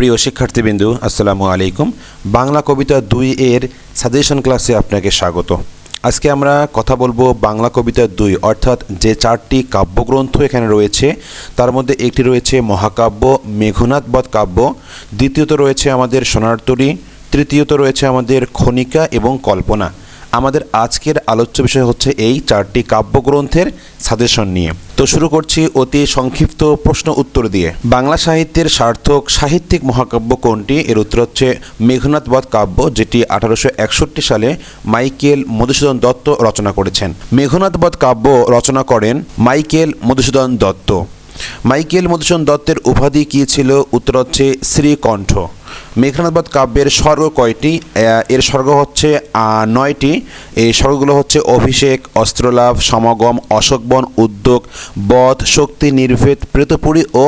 প্রিয় শিক্ষার্থীবৃন্দু, আসসালামু আলাইকুম। বাংলা কবিতা দুই এর সাজেশন ক্লাসে আপনাকে স্বাগত। আজকে আমরা কথা বলব বাংলা কবিতা দুই, অর্থাৎ যে চারটি কাব্যগ্রন্থ এখানে রয়েছে, তার মধ্যে একটি রয়েছে মহাকাব্য মেঘনাথবধ কাব্য, দ্বিতীয়ত রয়েছে আমাদের সোনারতরী, তৃতীয়ত রয়েছে আমাদের খনিকা এবং কল্পনা। আমাদের আজকের আলোচ্য বিষয় হচ্ছে এই চারটি কাব্যগ্রন্থের সাজেশন নিয়ে। তো শুরু করছি অতি সংক্ষিপ্ত প্রশ্ন উত্তর দিয়ে। বাংলা সাহিত্যের সার্থক সাহিত্যিক মহাকাব্য কোনটি? এর উত্তর হচ্ছে মেঘনাথবধ কাব্য, যেটি আঠারোশো একষট্টি সালে মাইকেল মধুসূদন দত্ত রচনা করেছেন। মেঘনাথবধ কাব্য রচনা করেন মাইকেল মধুসূদন দত্ত। মাইকেল মধুসূদন দত্তের উপাধি কী ছিল? উত্তর হচ্ছে শ্রীকণ্ঠ। মেঘনাথবধ কাব্যের স্বর্গ কয়টি? এর স্বর্গ হচ্ছে নয়টি। এই স্বর্গগুলো হচ্ছে অভিষেক, অস্ত্রলাভ, সমাগম অশোকবন উদ্যোগ, বধ, শক্তি, নির্ভেদ, প্রেতপুরী ও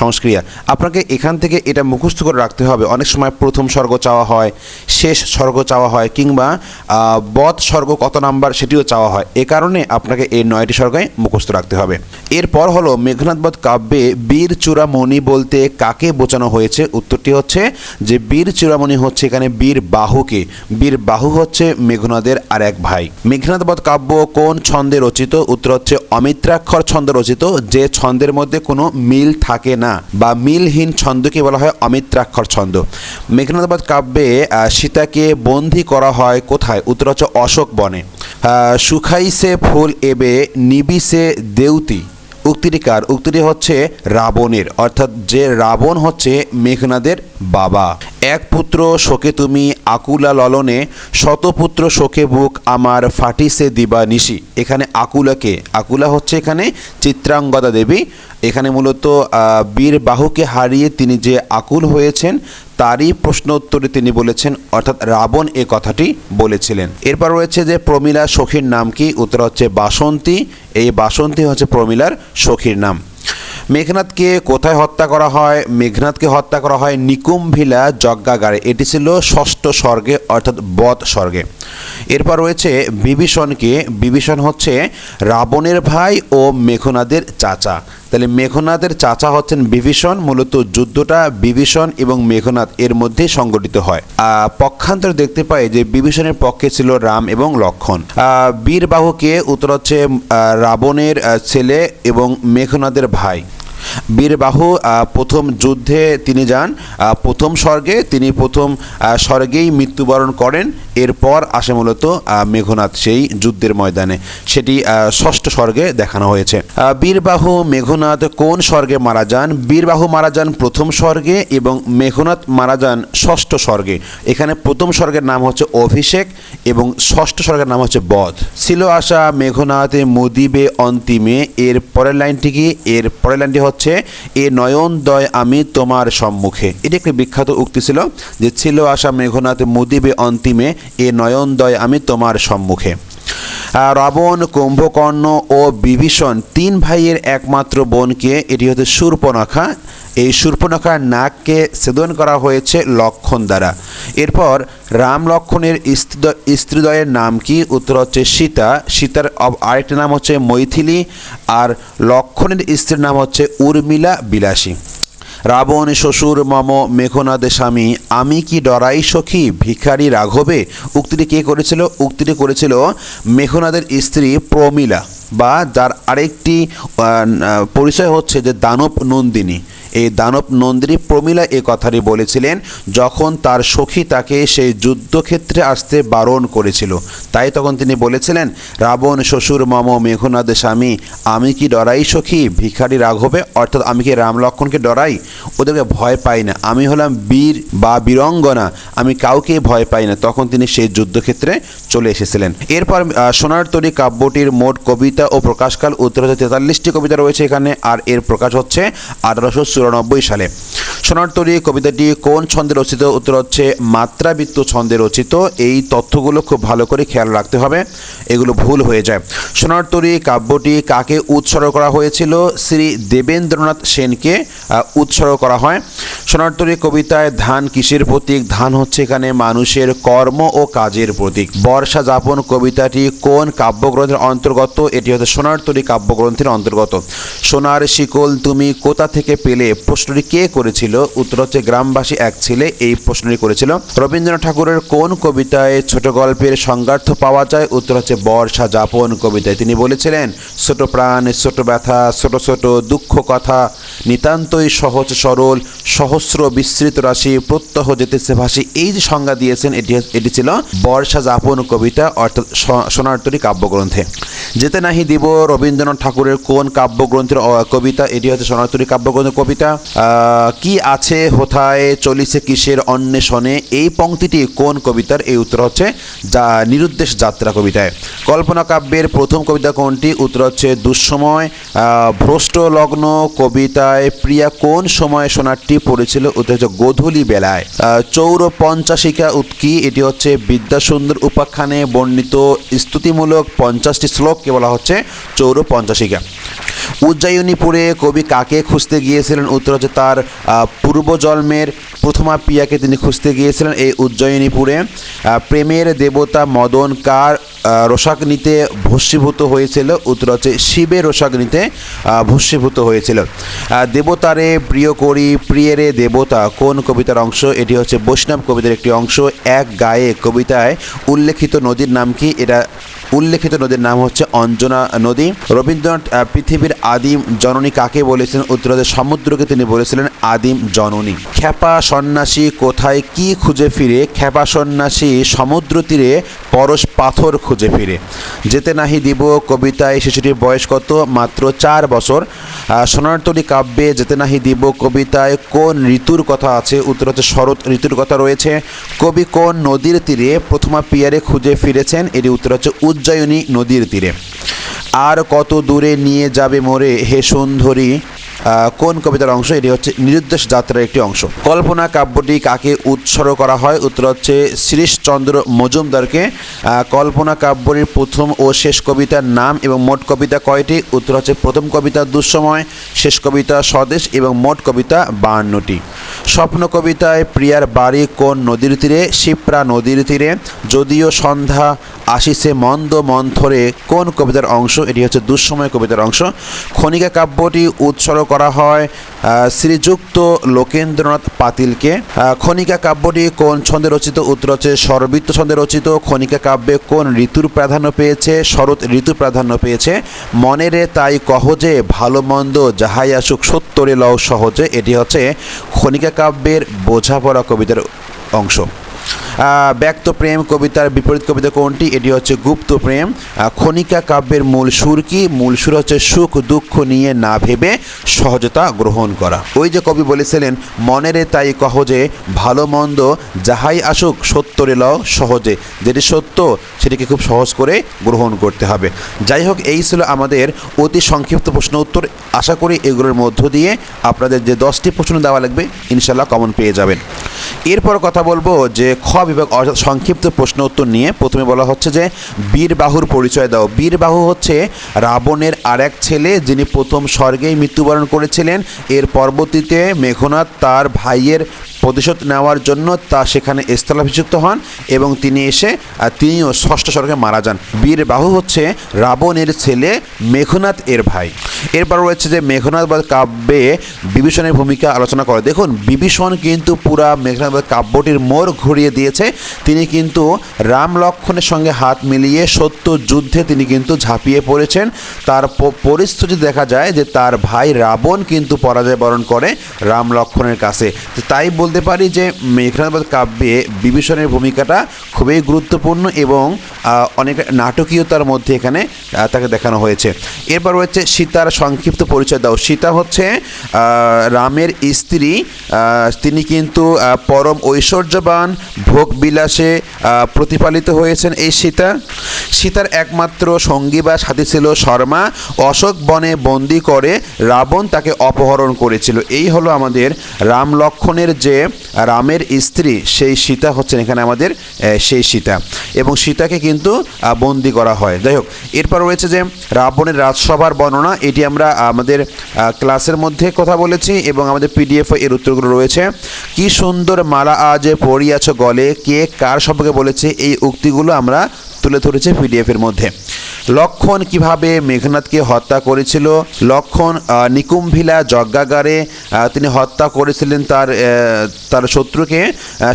সংস্ক্রিয়া। আপনাকে এখান থেকে এটা মুখস্থ করে রাখতে হবে। অনেক সময় প্রথম স্বর্গ চাওয়া হয়, শেষ স্বর্গ চাওয়া হয়, কিংবা বধ স্বর্গ কত নাম্বার সেটিও চাওয়া হয়। এ কারণে আপনাকে এই নয়টি স্বর্গে মুখস্থ রাখতে হবে। এরপর হলো মেঘনাথবধ কাব্যে বীর চূড়ামণি বলতে কাকে বোঝানো হয়েছে? উত্তরটি হচ্ছে যে বীর চূড়ামণি হচ্ছে এখানে বীর বাহুকে। বীর বাহু হচ্ছে মেঘনাদের আর এক ভাই মেঘনাথবধ কাব্য কোন ছন্দে রচিত? উত্তর হচ্ছে অমিত্রাক্ষর ছন্দ রচিত, যে ছন্দের মধ্যে কোনো মিল থাকে না বা মিলহীন ছন্দকে বলা হয় অমিত্রাক্ষর ছন্দ। মেঘনাথবধ কাব্যে সীতাকে বন্দি করা হয় কোথায়? উত্তর হচ্ছে অশোক বনে। শুখাইছে ফুল এবে নিবিসে দেউতি। উক্তিটি কার? উক্তিটি হচ্ছে রাবণের। অর্থাৎ যে রাবণ হচ্ছে মেঘনাদের বাবা, এক পুত্র শোকে তুমি আকুলা ললনে শতপুত্র শোকে বুক আমার ফাটিসে দিবা নিশি এখানে আকুলাকে, আকুলা হচ্ছে এখানে চিত্রাঙ্গদা দেবী। এখানে মূলত বীর বাহুকে হারিয়ে তিনি যে আকুল হয়েছেন, তারই প্রশ্ন উত্তরে তিনি বলেছেন, অর্থাৎ রাবণ এ কথাটি বলেছিলেন। এরপর রয়েছে যে প্রমীলা সখীর নাম কি? উত্তর হচ্ছে বাসন্তী। এই বাসন্তী হচ্ছে প্রমীলার সখীর নাম। মেঘনাথকে কোথায় হত্যা করা হয়? মেঘনাথকে হত্যা করা হয় নিকুম্ভিলা যজ্ঞাগারে। এটি ছিল ষষ্ঠ স্বর্গে, অর্থাৎ বধ স্বর্গে। এরপর রয়েছে বিভীষণকে, বিভীষণ হচ্ছে রাবণের ভাই ও মেঘনাদের চাচা। তাহলে মেঘনাথের চাচা হচ্ছেন বিভীষণ, মূলত যুদ্ধটা বিভীষণ এবং মেঘনাথ এর মধ্যে সংগঠিত হয়। পক্ষান্তর দেখতে পাই যে বিভীষণের পক্ষে ছিল রাম এবং লক্ষণ। বীরবাহুকে উত্তর হচ্ছে রাবণের ছেলে এবং মেঘনাদের ভাই। বীরবাহু প্রথম যুদ্ধে তিনি যান প্রথম স্বর্গে তিনি প্রথম স্বর্গেই মৃত্যুবরণ করেন। এরপর আসে মূলত মেঘনাথ সেই যুদ্ধের ময়দানে। সেটি ষষ্ঠ স্বর্গে দেখানো হয়েছে। বীরবাহু মেঘনাথ কোন স্বর্গে মারা যান? বীরবাহু মারা যান প্রথম স্বর্গে এবং মেঘনাথ মারা যান ষষ্ঠ স্বর্গে। এখানে প্রথম স্বর্গের নাম হচ্ছে অভিষেক এবং ষষ্ঠ স্বর্গের নাম হচ্ছে বধ। ছিল আশা মেঘনাথ মুদিবে, অন্তিমে। এর পরের লাইনটি কি? এর পরের লাইনটি হচ্ছে এ নয়নদয় আমি তোমার সম্মুখে। এটি একটি বিখ্যাত উক্তি ছিল যে, ছিল আশা মেঘনাথ মুদিবে অন্তিমে, এ নয়নদয় আমি তোমার সম্মুখে। রাবণ, কুম্ভকর্ণ ও বিভীষণ তিন ভাইয়ের একমাত্র বোনকে, এটি হচ্ছে শূর্পণখা এই শূর্পণখার নাককে ছেদন করা হয়েছে লক্ষণ দ্বারা। এরপর রাম লক্ষণের স্ত্রীদ- স্ত্রীদ্বয়ের নাম কি? উত্তর হচ্ছে সীতা। সীতার আরেকটি নাম হচ্ছে মৈথিলি আর লক্ষণের স্ত্রীর নাম হচ্ছে উর্মিলা বিলাসী। রাবণ শ্বশুর মম মেঘনাদ স্বামী, আমি কি ডরাই সখী? ভিখারি রাঘবে? উক্তিটি কে করেছিল? উক্তিটি করেছিল মেঘনাদের স্ত্রী প্রমিলা। বা যার আরেকটি পরিচয় হচ্ছে যে দানব নন্দিনী। এই দানব নন্দিনী প্রমীলা এ কথাটি বলেছিলেন, যখন তার সখী তাকে সেই যুদ্ধক্ষেত্রে আসতে বারণ করেছিল, তাই তখন তিনি বলেছিলেন, রাবণ, শ্বশুর, মম, মেঘনাদ, স্বামী, আমি কি ডরাই সখী? ভিখারি রাঘবে, অর্থাৎ আমি কি রাম লক্ষণকে ডরাই? ওদেরকে ভয় পাই না। আমি হলাম বীর বা বীরঙ্গনা, আমি কাউকে ভয় পাই না। তখন তিনি সেই যুদ্ধক্ষেত্রে চলে এসেছিলেন। এরপর সোনার তরী কাব্যটির মোট কবিতা ও প্রকাশকাল উত্তর তেতাল্লিশটি কবিতা রয়েছে এখানে, আর এর প্রকাশ হচ্ছে আঠারোশো চুরানব্বই সালে। সোনার তরী কবিতাটি কোন ছন্দে রচিত? উত্তর হচ্ছে, মাত্রাবৃত্ত ছন্দে রচিত। এই তথ্যগুলো খুব ভালো করে খেয়াল রাখতে হবে। এগুলো ভুল হয়ে যায়। সোনার তরী কাব্যটি কাকে উৎসর্গ করা হয়েছিল? শ্রী দেবেন্দ্রনাথ সেনকে উৎসর্গ করা হয়। সোনারতরী কবিতায় ধান কিসের প্রতীক? ধান হচ্ছে এখানে মানুষের কর্ম ও কাজের প্রতীক। বর্ষা যাপন কবিতাটি কোন কাব্যগ্রন্থের অন্তর্গত? এটি হচ্ছে সোনারতরী কাব্যগ্রন্থের অন্তর্গত। সোনার শিকল তুমি কোথা থেকে পেলে? প্রশ্নটি কে করেছিল? উত্তর হচ্ছে গ্রামবাসী এক ছেলে এই প্রশ্নটি করেছিল। রবীন্দ্রনাথ ঠাকুরের কোন কবিতায় ছোট গল্পের সংজ্ঞার্থ পাওয়া যায়? উত্তর হচ্ছে বর্ষা যাপন কবিতায়। তিনি বলেছিলেন, ছোট প্রাণ, ছোট ব্যথা, ছোট ছোট দুঃখ কথা, নিতান্তই সহজ সরল, সহস্র বিস্তৃত রাশি, প্রত্যহ যেতেছে ভাসি। এই যে সংজ্ঞা দিয়েছেন, এটি এটি ছিল বর্ষা যাপন কবিতা, অর্থাৎ সোনারতরী কাব্যগ্রন্থে। যেতে নাহি দিব রবীন্দ্রনাথ ঠাকুরের কোন কাব্যগ্রন্থের কবিতা? এটি হচ্ছে সোনারতরী কাব্যগ্রন্থের কবিতা। আহ, কি আছে হোথায় চলিছে কিসের অন্বেষণে এই পংক্তিটি কোন কবিতার? এই উত্তর হচ্ছে যা নিরুদ্দেশ যাত্রা কবিতায়। কল্পনা কাব্যের প্রথম কবিতা কোনটি? উত্তর হচ্ছে দুঃসময় ভ্রষ্ট লগ্ন কবিতায় প্রিয়া কোন সময় সোনারটি পড়েছিল? উত্তর হচ্ছে গোধূলি বেলায়। চৌর পঞ্চাশিকা উৎকি এটি হচ্ছে বিদ্যাসুন্দর উপাখ্যানে বর্ণিত স্তুতিমূলক পঞ্চাশটি শ্লোককে বলা হচ্ছে চৌর পঞ্চাশিকা উজ্জয়িনীপুরে কবি কাকে খুঁজতে গিয়েছিলেন? উত্তর হচ্ছে তার পূর্বজন্মের প্রথমা পিয়াকে তিনি খুঁজতে গিয়েছিলেন এই উজ্জয়িনীপুরে। প্রেমের দেবতা মদন কার আহ, রসাগ্নিতে ভস্মীভূত হয়েছিল। উত্তর হচ্ছে শিবের রসাগ্নিতে আহ, ভস্মীভূত হয়েছিল। দেবতারে প্রিয় করি প্রিয়েরে দেবতা কোন কবিতার অংশ? এটি হচ্ছে বৈষ্ণব কবিতার একটি অংশ। এক গায়ে কবিতায় উল্লেখিত নদীর নাম কি? এটা উল্লেখিত নদীর নাম হচ্ছে অঞ্জনা নদী। রবীন্দ্রনাথ পৃথিবীর আদিম জননী কাকে বলেছেন? উত্তরাদের সমুদ্রকে তিনি বলেছিলেন আদিম জননী। খ্যাপা সন্ন্যাসী কোথায় কি খুঁজে ফিরে? খ্যাপা সন্ন্যাসী সমুদ্র তীরে পরশ পাথর খুঁজে ফিরে। যেতে নাহি দিব কবিতায় শিশুটির বয়স কত? মাত্র চার বছর। আহ, সোনারতরী কাব্যে যেতে নাহি দিব কবিতায় কোন ঋতুর কথা আছে? উত্তর হচ্ছে শরৎ ঋতুর কথা রয়েছে। কবি কোন নদীর তীরে প্রথমা পিয়ারে খুঁজে ফিরেছেন? এটি উত্তর হচ্ছে উজ্জয়িনী নদীর তীরে। আর কত দূরে নিয়ে যাবে মোরে হে সুন্দরী কোন কবিতার অংশ? এটি হচ্ছে নিরুদ্দেশ যাত্রার একটি অংশ। কল্পনা কাব্যটি কাকে উৎসর্গ করা হয়? উত্তর হচ্ছে শ্রীশচন্দ্র মজুমদারকে। কল্পনা কাব্যটির প্রথম ও শেষ কবিতার নাম এবং মোট কবিতা কয়টি? উত্তর হচ্ছে প্রথম কবিতা দুঃসময়, শেষ কবিতা স্বদেশ এবং মোট কবিতা বাহান্নটি স্বপ্ন কবিতায় প্রিয়ার বাড়ি কোন নদীর তীরে? শিপ্রা নদীর তীরে। যদিও সন্ধ্যা আসিছে মন্দ মন্থরে। কোন কবিতার অংশ? এটি হচ্ছে দুঃসময় কবিতার অংশ। খনিকা কাব্যটি উৎসর্গ করা হয় শ্রীযুক্ত লোকেন্দ্রনাথ পাতিলকে। খনিকা কাব্যটি কোন ছন্দে রচিত? উত্তর হচ্ছে সর্বিত্ত ছন্দে রচিত। খনিকা কাব্যে কোন ঋতুর প্রাধান্য পেয়েছে? শরৎ ঋতু প্রাধান্য পেয়েছে। মনেরে তাই কহ যে, ভালো মন্দ যাহাই আসুক সত্তরে লও সহজে। এটি হচ্ছে খনিকা কাব্যের বোঝাপড়া কবিতার অংশ। ব্যক্ত প্রেম কবিতার বিপরীত কবিতা কোনটি? এটি হচ্ছে গুপ্ত প্রেম। খনিকা কাব্যের মূল সুর কি? মূল সুর হচ্ছে সুখ দুঃখ নিয়ে না ভেবে সহজতা গ্রহণ করা। ওই যে কবি বলেছিলেন, মনেরে তাই কহ যে ভালো মন্দ যাহাই আসুক, সত্যরে লও সহজে। যেটি সত্য, সেটিকে খুব সহজ করে গ্রহণ করতে হবে। যাই হোক, এই ছিল আমাদের অতি সংক্ষিপ্ত প্রশ্ন উত্তর। আশা করি এগুলোর মধ্য দিয়ে আপনাদের যে দশটি প্রশ্ন দেওয়া লাগবে ইনশাল্লাহ কমন পেয়ে যাবেন। এরপর কথা বলব যে খ বিভাগ অর্থাৎ সংক্ষিপ্ত প্রশ্ন উত্তর নিয়ে। প্রথমে বলা হচ্ছে যে বীরবাহুর পরিচয় দাও। বীরবাহু হচ্ছে রাবণের আরেক ছেলে যিনি প্রথম স্বর্গেই মৃত্যুবরণ করেছিলেন। এর পরবর্তীতে মেঘনাথ তার ভাইয়ের প্রতিশোধ নেওয়ার জন্য তা সেখানে স্থলাভিষিক্ত হন এবং তিনি এসে তিনিও ষষ্ঠ স্বর্গে মারা যান। বীরবাহু হচ্ছে রাবণের ছেলে মেঘনাথ এর ভাই। এরপর রয়েছে যে মেঘনাথ বধ কাব্যে বিভীষণের ভূমিকা আলোচনা করে। দেখুন, বিভীষণ কিন্তু পুরা মেঘনাথ বধ কাব্যটির মোড় ঘুরিয়ে দিয়েছে। তিনি কিন্তু রাম লক্ষণের সঙ্গে হাত মিলিয়ে সত্য যুদ্ধে তিনি কিন্তু ঝাঁপিয়ে পড়েছেন। তার পরিস্থিতি দেখা যায় যে তার ভাই রাবণ কিন্তু পরাজয় বরণ করে রাম লক্ষণের কাছে। তাই বলতে পারি যে মেঘনাথ কাব্যে বিভীষণের ভূমিকাটা খুবই গুরুত্বপূর্ণ এবং অনেক নাটকীয়তার মধ্যে এখানে তাকে দেখানো হয়েছে। এরপর রয়েছে সীতার সংক্ষিপ্ত পরিচয় দাও। সীতা হচ্ছে রামের স্ত্রী তিনি কিন্তু পরম ঐশ্বর্যবান ভোগ বিলাসে প্রতিপালিত হয়েছেন এই সীতা। সীতার একমাত্র সঙ্গী বা সাথী ছিল শর্মা। অশোক বনে বন্দি করে রাবণ তাকে অপহরণ করেছিল। এই হলো আমাদের রাম লক্ষণের যে রামের স্ত্রী সেই সীতা হচ্ছেন এখানে আমাদের সেই সীতা। এবং সীতাকে কিন্তু বন্দি করা হয়। যাই হোক, এরপর রয়েছে যে রাবণের রাজসভার বর্ণনা, এটি আমরা আমাদের ক্লাসের মধ্যে কথা বলেছি এবং আমাদের পিডিএফ এর উত্তরগুলো রয়েছে। কি সুন্দর মালা আজ পড়িয়াছ গলে, কে কার সম্পর্কে বলেছে, এই উক্তিগুলো আমরা তুলে ধরেছে পিডিএফ এর মধ্যে। লক্ষণ কীভাবে মেঘনাথকে হত্যা করেছিল? লক্ষণ নিকুম্ভিলা যজ্ঞাগারে তিনি হত্যা করেছিলেন তার তার শত্রুকে।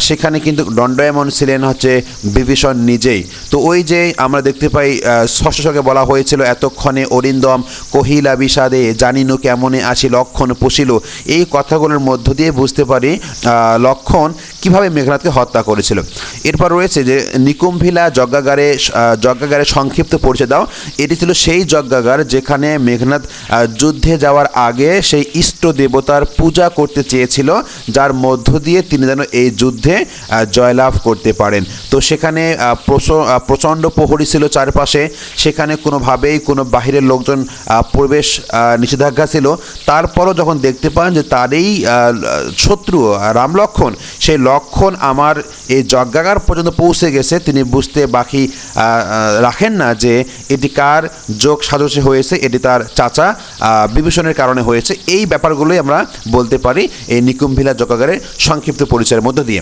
সেখানে কিন্তু দণ্ডায়মন ছিলেন হচ্ছে বিভীষণ নিজেই। তো ওই যে আমরা দেখতে পাই ষষ্ঠ বলা হয়েছিল, এতক্ষণে অরিন্দম কহিলা বিষাদে, জানিনু কেমনে আসি, লক্ষণ পুষিল। এই কথাগুলোর মধ্য দিয়ে বুঝতে পারি লক্ষণ কীভাবে মেঘনাথকে হত্যা করেছিল। এরপর রয়েছে যে, নিকুম্ভিলা যজ্ঞাগারে যজ্ঞাগারের সংক্ষিপ্ত পরিচয় দাও। এটি ছিল সেই যজ্ঞাগার যেখানে মেঘনাথ যুদ্ধে যাওয়ার আগে সেই ইষ্ট দেবতার পূজা করতে চেয়েছিল, যার মধ্য দিয়ে তিনি যেন এই যুদ্ধে জয়লাভ করতে পারেন। তো সেখানে প্রচণ্ড প্রহরী ছিল চারপাশে। সেখানে কোনোভাবেই কোনো বাহিরের লোকজন প্রবেশ নিষেধাজ্ঞা ছিল। তারপরও যখন দেখতে পান যে তারই শত্রু রাম লক্ষণ সেই লক্ষণ আমার এই যজ্ঞাগার পর্যন্ত পৌঁছে গেছে। তিনি বুঝতে বাকি রাখেন না যে এটি কার যোগ সাজসে হয়েছে, এটি তার চাচা বিভীষণের কারণে হয়েছে। এই ব্যাপারগুলোই আমরা বলতে পারি এই নিকুম্ভিলা যজ্ঞাগারের সংক্ষিপ্ত পরিচয়ের মধ্য দিয়ে।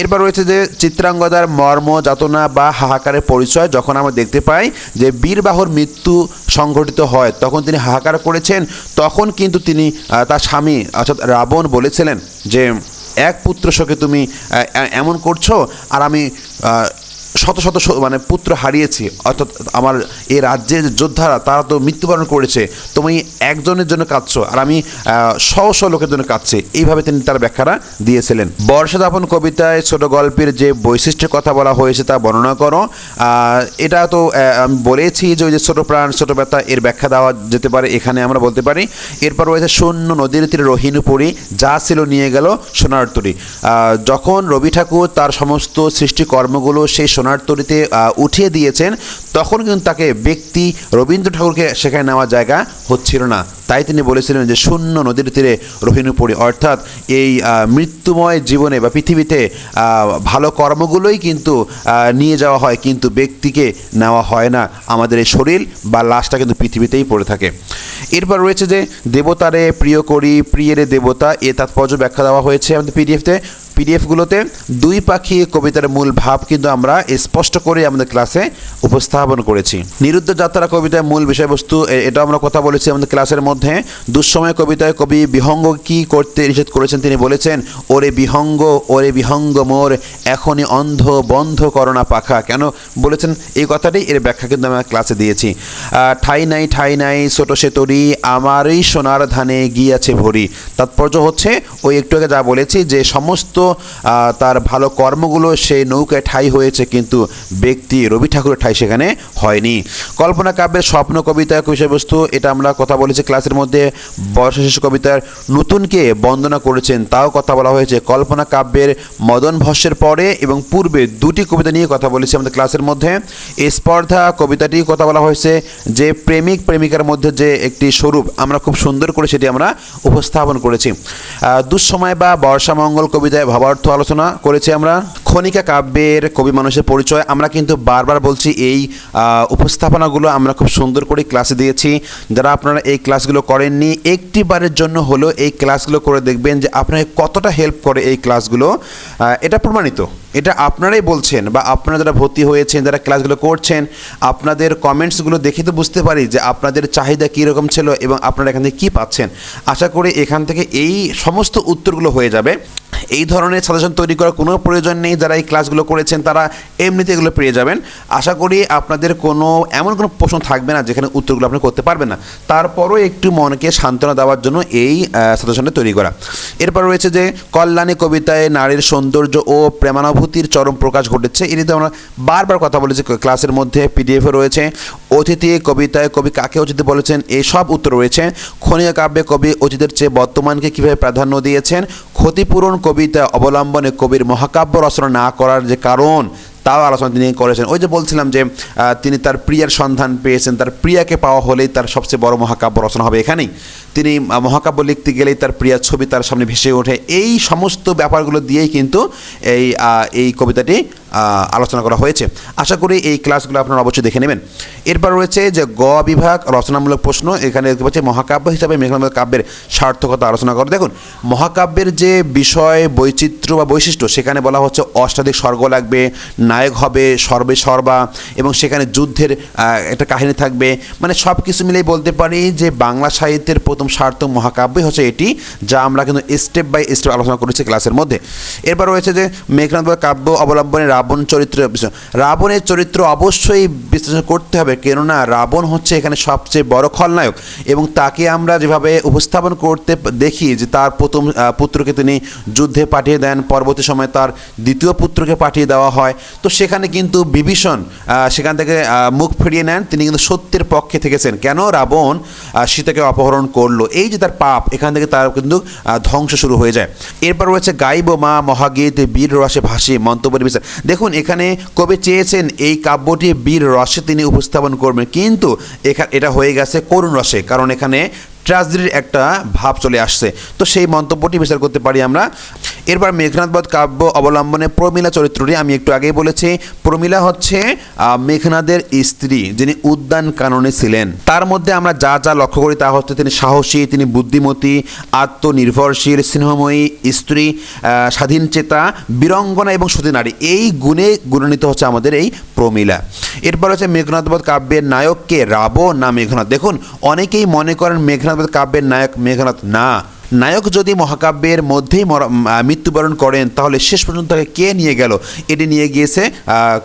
এরপর রয়েছে যে চিত্রাঙ্গদার মর্ম যাতনা বা হাহাকারের পরিচয়, যখন আমরা দেখতে পাই যে বীরবাহুর মৃত্যু সংঘটিত হয়, তখন তিনি হাহাকার করেছেন, তখন কিন্তু তিনি তার স্বামী, অর্থাৎ রাবণ বলেছিলেন যে, এক পুত্র শোকে তুমি এমন করছ, আর আমি শত শত মানে পুত্র হারিয়েছি। অর্থাৎ আমার এই রাজ্যের যোদ্ধারা তারা তো মৃত্যুবরণ করেছে। তুমি একজনের জন্য কাঁদছো আর আমি আহ, শ লোকের জন্য কাঁদছি। এইভাবে তিনি তার ব্যাখ্যাটা দিয়েছিলেন। বর্ষাদাপন কবিতায় ছোট গল্পের যে বৈশিষ্ট্যের কথা বলা হয়েছে তা বর্ণনা করো। এটা তো আমি বলেছি যে ওই যে ছোট প্রাণ ছোট ব্যথা এর ব্যাখ্যা দেওয়া যেতে পারে এখানে আমরা বলতে পারি। এরপর রয়েছে শূন্য নদীর তীরে রহিনুপুরি যা ছিল নিয়ে গেল সোনার তরী যখন রবি ঠাকুর তার সমস্ত সৃষ্টিকর্মগুলো সেই সোনার তরীতে আহ, উঠিয়ে দিয়েছেন তখন কিন্তু তাকে ব্যক্তি রবীন্দ্র ঠাকুরকে সেখানে নেওয়ার জায়গা হচ্ছিল না। তাই তিনি বলেছিলেন যে শূন্য নদীর তীরে রহিনুপুরি অর্থাৎ এই মৃত্যুময় জীবনে বা পৃথিবীতে ভালো কর্মগুলোই কিন্তু নিয়ে যাওয়া হয় কিন্তু ব্যক্তিকে নেওয়া হয় না। আমাদের এই শরীর বা লাশটা কিন্তু পৃথিবীতেই পড়ে থাকে। এরপর রয়েছে যে দেবতারে প্রিয় করি প্রিয়েরে দেবতা এ তাৎপর্য ব্যাখ্যা দেওয়া হয়েছে আমাদের পিডিএফতে পিডিএফগুলোতে দুই পাখি কবিতার মূল ভাব কিন্তু আমরা স্পষ্ট করে আমাদের ক্লাসে উপস্থাপন করেছি। নিরুদ্ধ যাত্রা কবিতার মূল বিষয়বস্তু এটা আমরা কথা বলেছি আমাদের ক্লাসের মধ্যে। দুঃসময় কবিতায় কবি বিহঙ্গ কি করতে নিষেধ করেছেন তিনি বলেছেন, ওরে বিহঙ্গ ওরে বিহঙ্গ মোর, এখনই অন্ধ বন্ধ করোনা পাখা। কেন বলেছেন? এই কথাটাই এর ব্যাখ্যা কিন্তু আমরা ক্লাসে দিয়েছি। ঠাই নাই ঠাই নাই, ছোট সে তরি, আমারই সোনার ধানে গিয়াছে ভরি। তাৎপর্য হচ্ছে ওই একটু আগে যা বলেছি যে সমস্ত তার ভালো কর্মগুলো সেই নৌকায় ঠাই হয়েছে, কিন্তু ব্যক্তি রবি ঠাকুরের ঠাই সেখানে হয়নি। কল্পনা কাব্যের স্বপ্ন কবিতার বিষয়বস্তু, এটা আমরা কথা বলেছি ক্লাসের মধ্যে। বর্ষা শিশু কবিতার নতুনকে বন্দনা করেছেন, তাও কথা বলা হয়েছে। কল্পনা কাব্যের মদন ভস্যের পরে এবং পূর্বে দুটি কবিতা নিয়ে কথা বলেছি আমাদের ক্লাসের মধ্যে। স্পর্ধা কবিতাটি কথা বলা হয়েছে, যে প্রেমিক প্রেমিকার মধ্যে যে একটি স্বরূপ আমরা খুব সুন্দর করে সেটি আমরা উপস্থাপন করেছি। দুঃসময় বা বর্ষামঙ্গল কবিতায় ভাবার্থ আলোচনা করেছি আমরা। খনিকা কাব্যের কবি মানুষের পরিচয়। আমরা কিন্তু বারবার বলছি এই উপস্থাপনাগুলো আমরা খুব সুন্দর করে ক্লাসে দিয়েছি। যারা আপনারা এই ক্লাসগুলো করেননি একটি বারের জন্য হলো এই ক্লাসগুলো করে দেখবেন যে আপনাকে কতটা হেল্প করে এই ক্লাসগুলো। এটা প্রমাণিত। এটা আপনারাই বলছেন বা আপনারা যারা ভর্তি হয়েছেন, যারা ক্লাসগুলো করছেন, আপনাদের কমেন্টসগুলো দেখে তো বুঝতে পারি যে আপনাদের চাহিদা কীরকম ছিল এবং আপনারা এখান থেকে কী পাচ্ছেন। আশা করি এখান থেকে এই সমস্ত উত্তরগুলো হয়ে যাবে। এই ধরনের সাজেশন তৈরি করার কোনো প্রয়োজন নেই, যারা এই ক্লাসগুলো করেছেন তারা এমনিতে এগুলো পেয়ে যাবেন। আশা করি আপনাদের কোনো, এমন কোনো প্রশ্ন থাকবে না যেখানে উত্তরগুলো আপনি করতে পারবেন না। তারপরও একটু মনকে সান্ত্বনা দেওয়ার জন্য এই সাজেশনটা তৈরি করা। এরপর রয়েছে যে, কল্যাণী কবিতায় নারীর সৌন্দর্য ও প্রেমানুভূতির চরম প্রকাশ ঘটেছে। এ নিয়ে আমরা বারবার কথা বলেছি ক্লাসের মধ্যে পিডিএফে রয়েছে। অতিথি, কবিতায় কবি কাকে অতিথি বলেছেন এই সব উত্তর রয়েছে। খনিয়া কাব্যে কবি অতীতের চেয়ে বর্তমানকে কীভাবে প্রাধান্য দিয়েছেন, ক্ষতিপূরণ কবিতা অবলম্বনে কবির মহাকাব্য রচনা না করার যে কারণ তাও আলোচনা তিনি করেছেন। ওই যে বলছিলাম যে তিনি তার প্রিয়ার সন্ধান পেয়েছেন। তার প্রিয়াকে পাওয়া হলেই তার সবচেয়ে বড় মহাকাব্য রচনা হবে এখানেই। তিনি মহাকাব্য লিখতে গেলেই তার প্রিয় ছবি তার সামনে ভেসে ওঠে। এই সমস্ত ব্যাপারগুলো দিয়েই কিন্তু এই এই কবিতাটি আলোচনা করা হয়েছে। আশা করি এই ক্লাসগুলো আপনারা অবশ্যই দেখে নেবেন। এরপর রয়েছে যে, গ বিভাগ, রচনামূলক প্রশ্ন। এখানে দেখতে পাচ্ছি মহাকাব্য হিসাবে মেঘনাথ কাব্যের সার্থকতা আলোচনা করো দেখুন, মহাকাব্যের যে বিষয়, বৈচিত্র্য বা বৈশিষ্ট্য, সেখানে বলা হচ্ছে অষ্টাধিক স্বর্গ লাগবে নায়ক হবে সর্বে সর্বা, এবং সেখানে যুদ্ধের একটা কাহিনী থাকবে। মানে সব কিছু মিলেই বলতে পারি যে বাংলা সাহিত্যের প্রথম সার্থক মহাকাব্যই হচ্ছে এটি, যা আমরা কিন্তু স্টেপ বাই স্টেপ আলোচনা করেছি ক্লাসের মধ্যে। এরপর রয়েছে যে মেঘনাথ কাব্য অবলম্বনে রাবণ চরিত্র, রাবণের চরিত্র অবশ্যই বিশ্লেষণ করতে হবে, কেননা রাবণ হচ্ছে এখানে সবচেয়ে বড় খলনায়ক, এবং তাকে আমরা যেভাবে উপস্থাপন করতে দেখি যে তার প্রথম পুত্রকে তিনি যুদ্ধে পাঠিয়ে দেন, পরবর্তী সময় তার দ্বিতীয় পুত্রকে পাঠিয়ে দেওয়া হয় তো সেখানে কিন্তু বিভীষণ সেখান থেকে মুখ ফিরিয়ে নেন। তিনি কিন্তু সত্যের পক্ষে থেকেছেন। কেন? রাবণ সীতাকে অপহরণ করল। এই যে তার পাপ, এখান থেকে তার কিন্তু ধ্বংস শুরু হয়ে যায়। এরপর রয়েছে গাইব মা মহাগীত, বীর রসে ভাসি মন্তব্যের বিষয় দেখুন, এখানে কবি চেয়েছেন এই কাব্যটি বীর রসে তিনি উপস্থাপন করবেন। কিন্তু এখা, এটা হয়ে গেছে করুণ রসে। কারণ এখানে ট্র্যাজেডির একটা ভাব চলে আসছে। তো সেই মন্তব্যটি বিচার করতে পারি আমরা। এরপর মেঘনাথবধ কাব্য অবলম্বনে প্রমীলা চরিত্রটি আমি একটু আগেই বলেছি। প্রমীলা হচ্ছে মেঘনাদের স্ত্রী যিনি উদ্যান কাননে ছিলেন। তার মধ্যে আমরা যা যা লক্ষ্য করি তা হচ্ছে তিনি সাহসী, তিনি বুদ্ধিমতী, আত্মনির্ভরশীল, স্নেহময়ী স্ত্রী স্বাধীন চেতা, বীরঙ্গনা এবং সতী নারী। এই গুণে গুণান্বিত হচ্ছে আমাদের এই প্রমীলা। এরপর হচ্ছে মেঘনাথবধ কাব্যের নায়ককে রাবণ না মেঘনাথ দেখুন, অনেকেই মনে করেন মেঘনাথবধ কাব্যের নায়ক মেঘনাথ না নায়ক যদি মহাকাব্যের মধ্যেই মৃত্যুবরণ করেন, তাহলে শেষ পর্যন্ত তাকে কে নিয়ে গেল? এটি নিয়ে গিয়েছে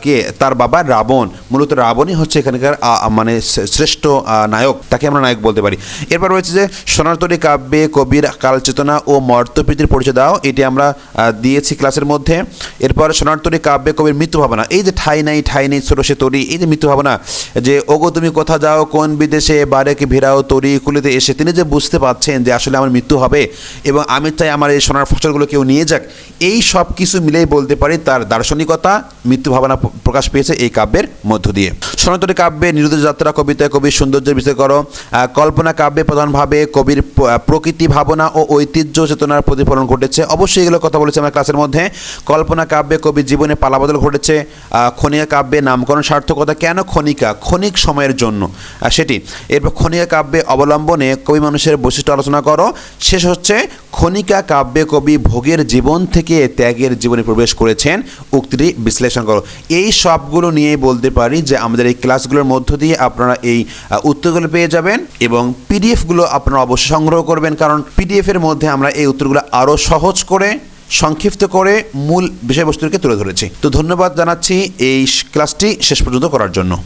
কে? তার বাবা রাবণ। মূলত রাবণই হচ্ছে এখানকার মানে শ্রেষ্ঠ নায়ক। তাকে আমরা নায়ক বলতে পারি। এরপর রয়েছে যে সোনারতরী কাব্যে কবির কালচেতনা ও মর্তপ্রীতির পরিচয় দাও। এটি আমরা দিয়েছি ক্লাসের মধ্যে। এরপর সোনারতরী কাব্যে কবির মৃত্যু ভাবনা। এই যে ঠাই নাই, ঠাই নেই ছোট সে তরি, এই যে মৃত্যু ভাবনা, যে, ওগো, তুমি কোথা যাও? কোন বিদেশে? বারেকে ভিড়াও তরি, কুলিতে এসে? তিনি যে বুঝতে পাচ্ছেন যে আসলে আমার মৃত্যু হবে এবং আমি চাই আমার এই সোনার ফসলগুলো কেউ নিয়ে যাক, এই সব কিছু মিলেই বলতে পারি তার দার্শনিকতা, মৃত্যু ভাবনা প্রকাশ পেয়েছে এই কাব্যের মধ্য দিয়ে। সনাতনী কাব্যে নিরুদ্ধ যাত্রা, কবিতায় কবির সৌন্দর্যের বিষয় করো কল্পনা কাব্যে প্রধানভাবে কবির প্রকৃতি ভাবনা ও ঐতিহ্য চেতনার প্রতিফলন ঘটেছে। অবশ্যই এগুলো কথা বলেছি আমার ক্লাসের মধ্যে। কল্পনা কাব্যে কবির জীবনে পালাবদল ঘটেছে ক্ষণিকা কাব্যে নামকরণ সার্থকতা কেন ক্ষণিকা? ক্ষণিক সময়ের জন্য। সেটি। এরপর ক্ষণিকা কাব্যে অবলম্বনে কবি মানুষের বৈশিষ্ট্য আলোচনা করো, শেষ হচ্ছে ক্ষণিকা কাব্যে কবি ভোগের জীবন থেকে ত্যাগের জীবনে প্রবেশ করেছেন। উক্তিটি বিশ্লেষণ করো। এই সবগুলো নিয়েই বলতে পারি যে আমাদের এই ক্লাসগুলোর মধ্য দিয়ে আপনারা এই উত্তরগুলো পেয়ে যাবেন এবং পিডিএফগুলো আপনারা অবশ্যই সংগ্রহ করবেন কারণ পিডিএফের মধ্যে আমরা এই উত্তরগুলো আরও সহজ করে, সংক্ষিপ্ত করে মূল বিষয়বস্তুকে তুলে ধরেছি। তো ধন্যবাদ জানাচ্ছি এই ক্লাসটি শেষ পর্যন্ত করার জন্য।